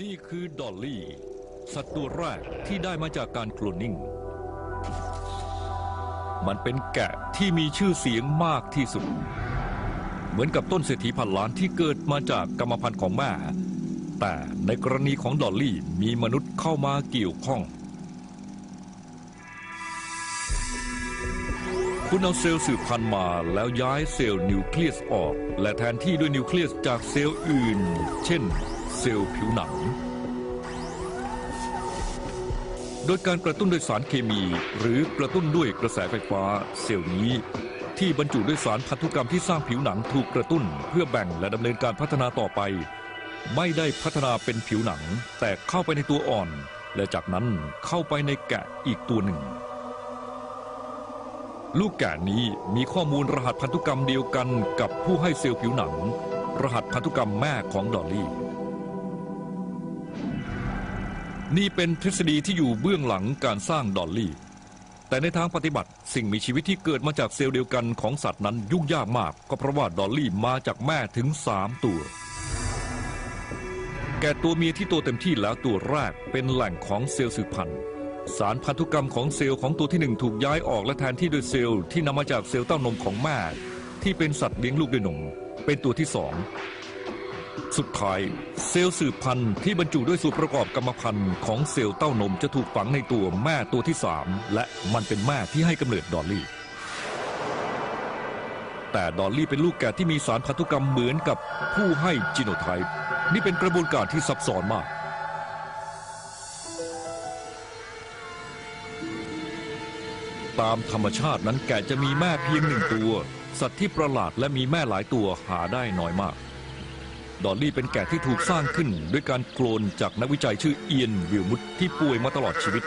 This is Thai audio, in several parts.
นี่คือดอลลี่ สัตว์ตัวแรกที่ได้มาจากการโคลนนิ่ง มันเป็นแกะที่มีชื่อเสียงมากที่สุด เหมือนกับต้นเศรษฐีพันล้านที่เกิดมาจากกรรมพันธุ์ของแม่ แต่ในกรณีของดอลลี่มีมนุษย์เข้ามาเกี่ยวข้อง คุณเอาเซลล์สืบพันธุ์มาแล้วย้ายเซลล์นิวเคลียสออก และแทนที่ด้วยนิวเคลียสจากเซลล์อื่น เช่น เซลล์ผิวหนัง โดยการกระตุ้นด้วยสารเคมี หรือกระตุ้นด้วยกระแสไฟฟ้า เซลล์นี้ที่บรรจุด้วยสารพันธุกรรมที่สร้างผิวหนังถูกกระตุ้น เพื่อแบ่งและดำเนินการพัฒนาต่อไป ไม่ได้พัฒนาเป็นผิวหนัง แต่เข้าไปในตัวอ่อน และจากนั้นเข้าไปในแกะอีกตัวหนึ่ง ลูกแกะนี้มีข้อมูลรหัสพันธุกรรมเดียวกันกับผู้ให้เซลล์ผิวหนัง รหัสพันธุกรรมแม่ของดอลลี่ นี่เป็นทฤษฎีที่อยู่เบื้องหลังการสร้างดอลลี่ แต่ในทางปฏิบัติสิ่งมีชีวิตที่เกิดมาจากเซลล์เดียวกันของสัตว์นั้นยุ่งยากมาก ก็เพราะว่าดอลลี่มาจากแม่ถึง 3 ตัว แกะตัวเมียที่โตเต็มที่แล้วตัวแรกเป็นแหล่งของเซลล์สืบพันธุ์ สารพันธุกรรมของเซลล์ของตัวที่หนึ่งถูกย้ายออกและแทนที่โดยเซลล์ที่นำมาจากเซลล์เต้านมของแม่ที่เป็นสัตว์เลี้ยงลูกด้วยนม เป็นตัวที่สอง สุดท้าย เซลล์สืบพันธุ์ที่บรรจุด้วยส่วนประกอบกรรมพันธุ์ของเซลล์เต้านมจะถูกฝังในตัวแม่ตัวที่สามและมันเป็นแม่ที่ให้กำเนิดดอลลี่ แต่ดอลลี่เป็นลูกแกะที่มีสารพันธุกรรมเหมือนกับผู้ให้จีโนไทป์นี่เป็นกระบวนการที่ซับซ้อนมาก ตามธรรมชาตินั้นแกะจะมีแม่เพียงหนึ่งตัว สัตว์ที่ประหลาดและมีแม่หลายตัวหาได้น้อยมาก ดอลลี่เป็นแกะที่ถูกสร้างขึ้น ด้วยการโคลนจากนักวิจัยชื่อเอียนวิลมุตที่ป่วยมาตลอดชีวิต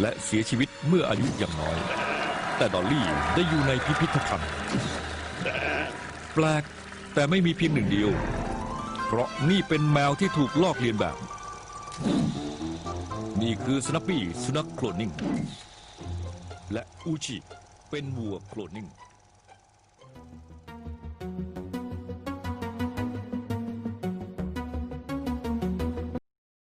และเสียชีวิตเมื่ออายุอย่างน้อย แต่ดอลลี่ได้อยู่ในพิพิธภัณฑ์แปลกแต่ไม่มีเพียงหนึ่งเดียว เพราะนี่เป็นแมวที่ถูกลอกเลียนแบบ นี่คือสนัปปี้สุนัขโคลนนิ่ง และอูชิเป็นวัวโคลนนิ่ง